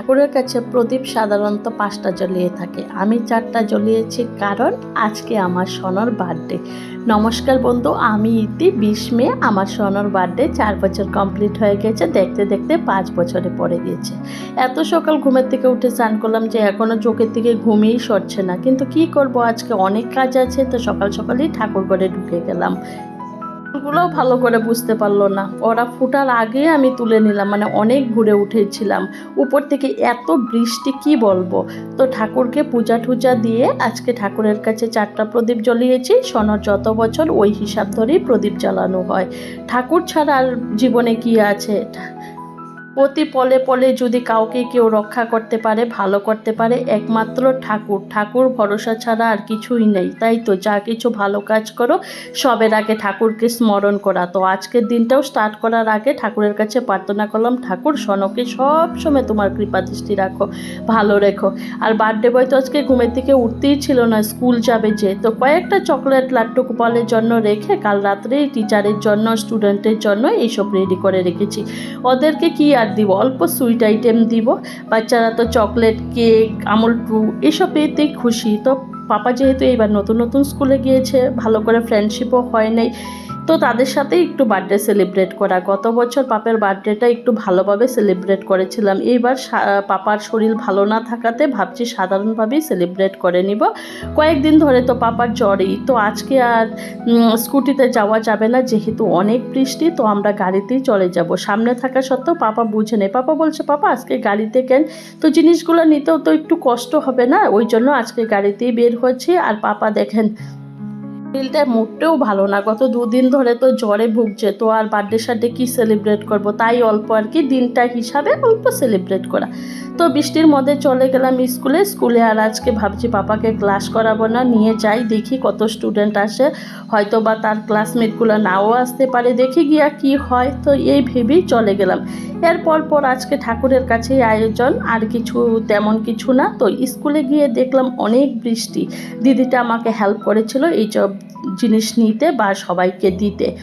ঠাকুরের কাছে প্রদীপ সাধারণত পাঁচটা জ্বলিয়ে থাকে। আমি চারটা জ্বলিয়েছি কারণ আজকে আমার সোনার বার্থডে নমস্কার বন্ধু, আমি ইতি, বিশ মে আমার সোনার বার্থডে চার বছর কমপ্লিট হয়ে গেছে, দেখতে দেখতে পাঁচ বছরে পড়ে গেছে এত সকাল ঘুমের থেকে উঠে স্নান করলাম যে এখনও চোখের থেকে ঘুমিয়েই সরছে না। কিন্তু কি করব, আজকে অনেক কাজ আছে, তো সকাল সকালেই ঠাকুর ঘরে ঢুকে গেলাম। ফুলগুলোও ভালো করে বুঝতে পারল না। ওরা ফুটার আগে আমি তুলে নিলাম মানে অনেক ঘুরে উঠেছিলাম। উপর থেকে এত বৃষ্টি, কি বলব? তো ঠাকুরকে পূজা টুজা দিয়ে আজকে ঠাকুরের কাছে চারটা প্রদীপ জ্বলিয়েছি। সনর যত বছর, ওই হিসাব ধরেই প্রদীপ জ্বালানো হয়। ঠাকুর ছাড়া আর জীবনে কি আছে? প্রতি পলে পলে যদি কাউকে কেউ রক্ষা করতে পারে, ভালো করতে পারে, একমাত্র ঠাকুর। ঠাকুর ভরসা ছাড়া আর কিছুই নেই। তাই তো যা কিছু ভালো কাজ করো, সবের আগে ঠাকুরকে স্মরণ করা। তো আজকের দিনটাও স্টার্ট করার আগে ঠাকুরের কাছে প্রার্থনা করলাম, ঠাকুর, সনকে সব সময় তোমার কৃপা দৃষ্টি রাখো, ভালো রেখো। আর বার্থডে বয় তো আজকে ঘুমের থেকে উঠতেই ছিল না স্কুল যাবে যে। তো কয়েকটা চকলেট লাড্ডু গোপালের জন্য রেখে কাল রাত্রে টিচারের জন্য স্টুডেন্টের জন্য এইসব রেডি করে রেখেছি। ওদেরকে কি আর দিব, অল্প সুইট আইটেম দিব। বাচ্চারা তো চকলেট কেক আমল টু এসব পেতেই খুশি। তো পাপা যেহেতু এইবার নতুন নতুন স্কুলে গিয়েছে, ভালো করে ফ্রেন্ডশিপও হয় নাই। তো তাদের সাথে একটু বার্থডে সেলিব্রেট করা। গত বছর পাপের বার্থডেটা একটু ভালোভাবে সেলিব্রেট করেছিলাম। এইবার পাপার শরীর ভালো না থাকাতে ভাবছি সাধারণভাবেই সেলিব্রেট করে নিব। কয়েকদিন ধরে তো পাপার জ্বরই। তো আজকে আর স্কুটিতে যাওয়া যাবে না, যেহেতু অনেক বৃষ্টি, তো আমরা গাড়িতেই চলে যাব। সামনে থাকা সত্ত্বেও পাপা বুঝে নেই। পাপা বলছে, পাপা, আজকে গাড়িতে কেন? তো জিনিসগুলো নিতেও তো একটু কষ্ট হবে না? ওই জন্য আজকে গাড়িতেই বের হচ্ছে আর পাপা দেখেন শরীরটা মোটেও ভালো না। গত দুদিন ধরে তো জ্বরে ভুগছে, তো আর বার্থডে সার্থডে কী সেলিব্রেট করব? তাই অল্প আর কি দিনটা হিসাবে অল্প সেলিব্রেট করা। তো বৃষ্টির মধ্যে চলে গেলাম স্কুলে। স্কুলে আর আজকে ভাবছি পাপাকে ক্লাস করাবো না, নিয়ে যাই, দেখি কত স্টুডেন্ট আসে। হয়তো বা তার ক্লাসমেটগুলো নাও আসতে পারে, দেখি গিয়া কি হয়। তো এই ভেবেই চলে গেলাম। এরপর পর আজকে ঠাকুরের কাছেই আয়োজন, আর কিছু তেমন কিছু না। তো স্কুলে গিয়ে দেখলাম অনেক বৃষ্টি। দিদিটা আমাকে হেল্প করেছিল এইসব জিনিস নিতে বা সবাইকে দিতে।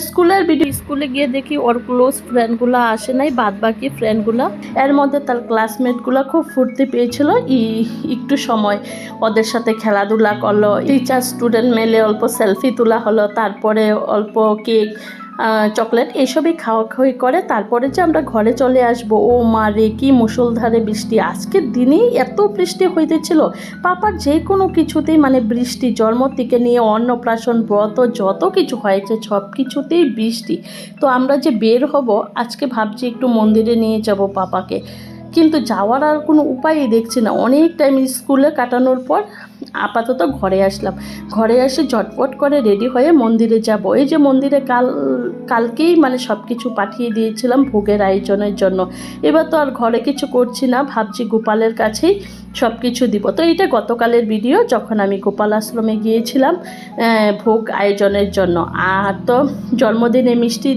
স্কুলের ভিডিও স্কুলে গিয়ে দেখি ওর ক্লোজ ফ্রেন্ডগুলো আসে নাই বাদ বাকি ফ্রেন্ডগুলো এর মধ্যে তার ক্লাসমেটগুলো খুব ফুর্তি পেয়েছিল। ই- একটু সময় ওদের সাথে খেলাধুলা করল টিচার স্টুডেন্ট মেলে অল্প সেলফি তোলা হলো, তারপরে অল্প কেক চকলেট এসবই খাওয়া খাওয়ি করে। তারপরে যে আমরা ঘরে চলে আসব, ও মা রে কি মুসলধারে বৃষ্টি। আজকের দিনেই এত বৃষ্টি হইতেছিল। পাপার যে কোনো কিছুতেই মানে বৃষ্টি জন্ম থেকে নিয়ে অন্নপ্রাশন, ব্রত, যত কিছু হয়েছে সব কিছুতেই বৃষ্টি। তো আমরা যে বের হব, আজকে ভাবছি একটু মন্দিরে নিয়ে যাব পাপাকে। কিন্তু যাওয়ার আর কোনো উপায়ই দেখছি না। অনেক টাইম স্কুলে কাটানোর পর আপাতত ঘরে আসলাম। ঘরে এসে ঝটপট করে রেডি হয়ে মন্দিরে যাব। এই যে মন্দিরে কাল, কালকেই মানে সব কিছু পাঠিয়ে দিয়েছিলাম ভোগের আয়োজনের জন্য। এবার তো আর ঘরে কিছু করছি না, ভাবছি গোপালের কাছেই সব কিছু দিব। তো এটা গতকালের ভিডিও যখন আমি গোপাল আশ্রমে গিয়েছিলাম ভোগ আয়োজনের জন্য। আর তো জন্মদিনে মিষ্টি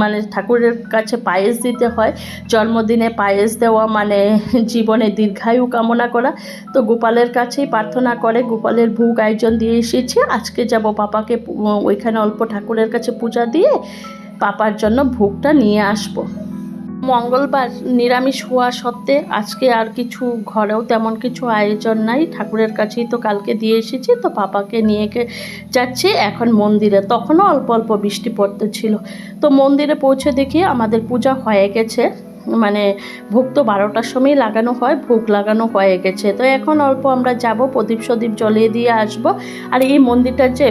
মানে ঠাকুরের কাছে পায়েস দিতে হয়। জন্মদিনে পায়েস দেওয়া মানে জীবনে দীর্ঘায়ু কামনা করা। তো গোপালের কাছেই প্রার্থনা করে গোপালের ভোগ আয়োজন দিয়ে এসেছি। আজকে যাব পাপাকে ওইখানে অল্প ঠাকুরের কাছে পূজা দিয়ে পাপার জন্য ভোগটা নিয়ে আসব। মঙ্গলবার নিরামিষ হওয়া সত্ত্বে আজকে আর কিছু ঘরেও তেমন কিছু আয়োজন নাই। ঠাকুরের কাছেই তো কালকে দিয়ে এসেছি, তো পাপাকে নিয়ে যাচ্ছি এখন মন্দিরে। তখনও অল্প অল্প বৃষ্টি পড়তেছিল। তো মন্দিরে পৌঁছে দেখি আমাদের পূজা হয়ে গেছে। মানে ভোগ তো বারোটার সময় লাগানো হয়, ভোগ লাগানো হয়ে গেছে। তো এখন অল্প আমরা যাব, প্রদীপ সদীপ জ্বলিয়ে দিয়ে আসব। আর এই মন্দিরটা যে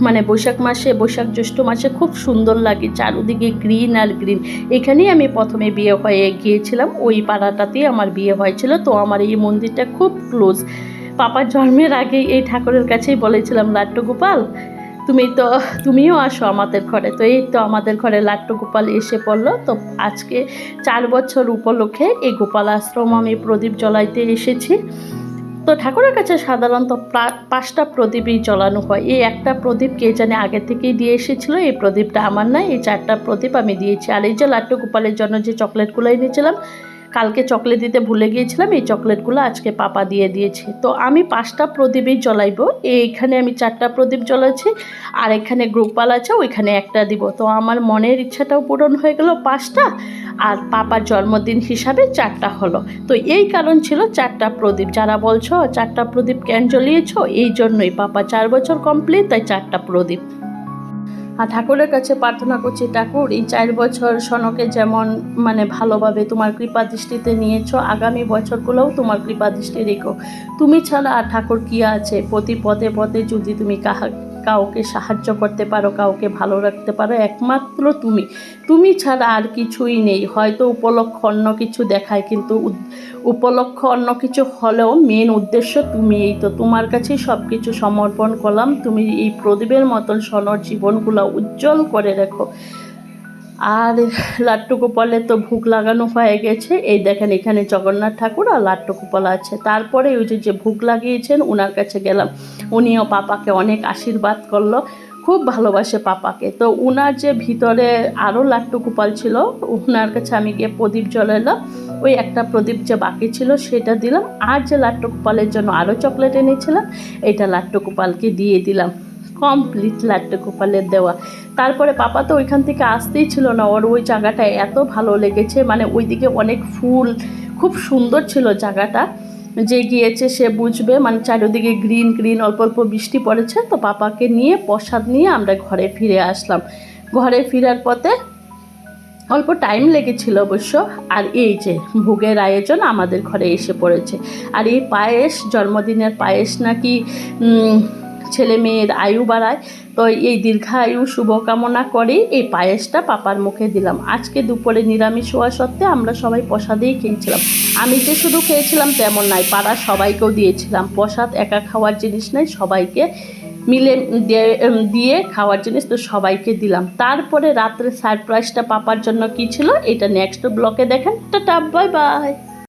মানে বৈশাখ মাসে, বৈশাখ জ্যৈষ্ঠ মাসে খুব সুন্দর লাগে, চারদিকে গ্রিন আর গ্রিন। এখানেই আমি প্রথমে বিয়ে হয়ে গিয়েছিলাম, ওই পাড়াটাতেই আমার বিয়ে হয়েছিল। তো আমার এই মন্দিরটা খুব ক্লোজ পাপার জন্মের আগে এই ঠাকুরের কাছেই বলেছিলাম লাট্টু গোপাল তুমি তো, তুমিও আসো আমাদের ঘরে। তো এই তো আমাদের ঘরে লাট্টু গোপাল এসে পড়ল। তো আজকে চার বছর উপলক্ষে এই গোপাল আশ্রম আমি প্রদীপ জ্বলাইতে এসেছি। তো ঠাকুরের কাছে সাধারণত পাঁচটা প্রদীপই জ্বলানো হয়। এই একটা প্রদীপ কে জানে আগে থেকেই দিয়ে এসেছিল, এই প্রদীপটা আমার না এই চারটা প্রদীপ আমি দিয়েছি। আর এই যে লাট্টু গোপালের জন্য যে চকলেটগুলো এনেছিলাম কালকে চকলেট দিতে ভুলে গিয়েছিলাম, এই চকলেটগুলো আজকে পাপা দিয়ে দিয়েছে। তো আমি পাঁচটা প্রদীপই জ্বলাইবো, এইখানে আমি চারটা প্রদীপ জ্বলাচ্ছি, আর এখানে গ্রুপাল আছে, ওইখানে একটা দিব। তো আমার মনের ইচ্ছাটাও পূরণ হয়ে গেল পাঁচটা, আর পাপার জন্মদিন হিসাবে চারটা হলো। তো এই কারণ ছিল চারটা প্রদীপ। যারা বলছো, চারটা প্রদীপ কেন জ্বলিয়েছ? এই জন্যই পাপা চার বছর কমপ্লিট তাই চারটা প্রদীপ। ঠাকুরের কাছে প্রার্থনা করছি, ঠাকুর, এই চার বছর সনকে যেমন মানে ভালোভাবে তোমার কৃপা দৃষ্টিতে নিয়েছ, আগামী বছরগুলোও তোমার কৃপা দৃষ্টি রেখো। তুমি ছাড়া আর ঠাকুর কি আছে? প্রতি পথে পথে যদি তুমি কাহা কাউকে সাহায্য করতে পারো, কাউকে ভালো রাখতে পারো, একমাত্র তুমি। তুমি ছাড়া আর কিছুই নেই। হয়তো উপলক্ষ অন্য কিছু দেখায়, কিন্তু উপলক্ষ অন্য কিছু হলেও মেন উদ্দেশ্য তুমি এই তো তোমার কাছেই সব কিছু সমর্পণ করলাম। তুমি এই প্রদীপের মতন সনর জীবনগুলো উজ্জ্বল করে রেখো। আর লাট্টু গোপালে তো ভোগ লাগানো হয়ে গেছে। এই দেখেন এখানে জগন্নাথ ঠাকুর আর লাট্টু গোপাল আছে। তারপরে ওই যে যে ভোগ লাগিয়েছেন ওনার কাছে গেলাম। উনিও পাপাকে অনেক আশীর্বাদ করল। খুব ভালোবাসে পাপাকে। তো উনার যে ভিতরে আরও লাট্টু গোপাল ছিল ওনার কাছে আমি গিয়ে প্রদীপ জ্বলালাম ওই একটা প্রদীপ যে বাকি ছিল, সেটা দিলাম। আর যে লাট্টু গোপালের জন্য আরও চকলেট এনেছিলাম, এটা লাট্টু গোপালকে দিয়ে দিলাম। কমপ্লিট লাট্টু গোপালের দেওয়া। তারপরে পাপা তো ওইখান থেকে আসতেই ছিল না। ওর ওই জায়গাটা এত ভালো লেগেছে মানে ওইদিকে অনেক ফুল, খুব সুন্দর ছিল জায়গাটা। যে গিয়েছে সে বুঝবে মানে চারিদিকে গ্রিন গ্রিন অল্প অল্প বৃষ্টি পড়েছে, তো পাপাকে নিয়ে প্রসাদ নিয়ে আমরা ঘরে ফিরে আসলাম। ঘরে ফেরার পথে অল্প টাইম লেগেছিল অবশ্য, আর এই যে ভোগের আয়োজন আমাদের ঘরে এসে পড়েছে। আর এই পায়েস, জন্মদিনের পায়েস নাকি ছেলে মেয়ের আয়ু বাড়ায়, তো এই দীর্ঘায়ু শুভকামনা করেই এই পায়েসটা পাপার মুখে দিলাম। আজকে দুপুরে নিরামিষ হওয়া সত্ত্বে আমরা সবাই প্রসাদেই খেয়েছিলাম। আমি যে শুধু খেয়েছিলাম তেমন নাই পাড়া সবাইকেও দিয়েছিলাম। প্রসাদ একা খাওয়ার জিনিস নাই সবাইকে মিলে দিয়ে- দিয়ে খাওয়ার জিনিস তো সবাইকে দিলাম। তারপরে রাত্রে সারপ্রাইজটা পাপার জন্য কি ছিল, এটা নেক্সট ব্লকে দেখেন। Tata bye bye